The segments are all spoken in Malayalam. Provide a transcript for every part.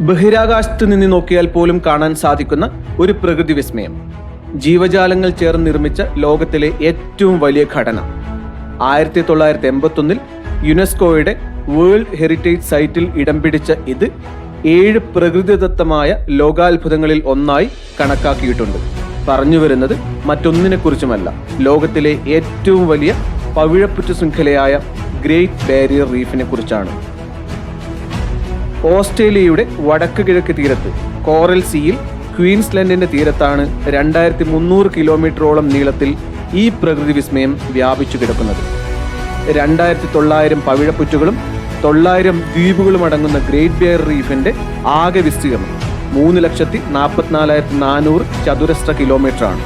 ബഹിരാകാശത്ത് നിന്ന് നോക്കിയാൽ പോലും കാണാൻ സാധിക്കുന്ന ഒരു പ്രകൃതി വിസ്മയം. ജീവജാലങ്ങൾ ചേർന്ന് നിർമ്മിച്ച ലോകത്തിലെ ഏറ്റവും വലിയ ഘടന. ആയിരത്തി തൊള്ളായിരത്തി എൺപത്തൊന്നിൽ യുനെസ്കോയുടെ വേൾഡ് ഹെറിറ്റേജ് സൈറ്റിൽ ഇടം പിടിച്ച ഇത് ഏഴ് പ്രകൃതിദത്തമായ ലോകാത്ഭുതങ്ങളിൽ ഒന്നായി കണക്കാക്കിയിട്ടുണ്ട്. പറഞ്ഞു വരുന്നത് മറ്റൊന്നിനെക്കുറിച്ചുമല്ല. ലോകത്തിലെ ഏറ്റവും വലിയ പവിഴപ്പുറ്റ ശൃംഖലയായ ഗ്രേറ്റ് ബാരിയർ റീഫിനെ കുറിച്ചാണ് ഓസ്ട്രേലിയയുടെ വടക്ക് കിഴക്ക് തീരത്ത് കോറൽ സീയിൽ ക്വീൻസ്ലൻഡിന്റെ തീരത്താണ് രണ്ടായിരത്തി മുന്നൂറ് കിലോമീറ്ററോളം നീളത്തിൽ ഈ പ്രകൃതി വിസ്മയം വ്യാപിച്ചു കിടക്കുന്നത്. രണ്ടായിരത്തി തൊള്ളായിരം പവിഴപ്പുറ്റുകളും തൊള്ളായിരം ദ്വീപുകളും അടങ്ങുന്ന ഗ്രേറ്റ് ബിയർ റീഫിന്റെ ആകെ വിസ്തീർണം മൂന്ന് ലക്ഷത്തി നാൽപ്പത്തിനാലായിരത്തി നാനൂറ് ചതുരശ്ര കിലോമീറ്ററാണ്.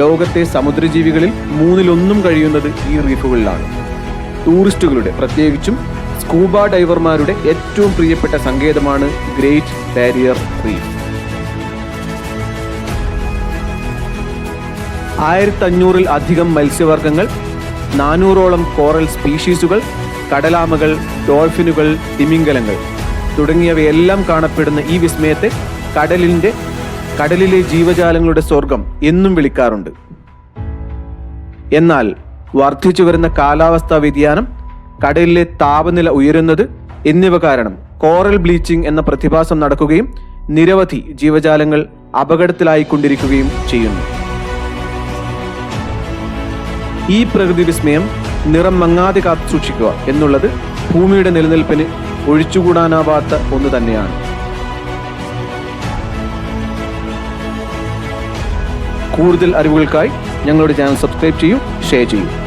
ലോകത്തെ സമുദ്രജീവികളിൽ മൂന്നിലൊന്നും കഴിയുന്നത് ഈ റീഫുകളിലാണ്. ടൂറിസ്റ്റുകളുടെ പ്രത്യേകിച്ചും സ്കൂബ ഡൈവർമാരുടെ ഏറ്റവും പ്രിയപ്പെട്ട സങ്കേതമാണ് ഗ്രേറ്റ് ബാരിയർ റീഫ്. ആയിരത്തി അഞ്ഞൂറിൽ അധികം മത്സ്യവർഗങ്ങൾ നാനൂറോളം കോറൽ സ്പീഷീസുകൾ കടലാമകൾ ഡോൾഫിനുകൾ തിമിംഗലങ്ങൾ തുടങ്ങിയവയെല്ലാം കാണപ്പെടുന്ന ഈ വിസ്മയത്തെ കടലിന്റെ കടലിലെ ജീവജാലങ്ങളുടെ സ്വർഗം എന്നും വിളിക്കാറുണ്ട്. എന്നാൽ വർദ്ധിച്ചു വരുന്ന കാലാവസ്ഥാ വ്യതിയാനം കടലിലെ താപനില ഉയരുന്നത് എന്നിവ കാരണം കോറൽ ബ്ലീച്ചിംഗ് എന്ന പ്രതിഭാസം നടക്കുകയും നിരവധി ജീവജാലങ്ങൾ അപകടത്തിലായിക്കൊണ്ടിരിക്കുകയും ചെയ്യുന്നു. ഈ പ്രകൃതി വിസ്മയം നിറം മങ്ങാതെ കാത്തു സൂക്ഷിക്കുക എന്നുള്ളത് ഭൂമിയുടെ നിലനിൽപ്പിന് ഒഴിച്ചുകൂടാനാവാത്ത ഒന്ന് തന്നെയാണ്. കൂടുതൽ അറിവുകൾക്കായി ഞങ്ങളുടെ ചാനൽ സബ്സ്ക്രൈബ് ചെയ്യൂ ഷെയർ ചെയ്യൂ.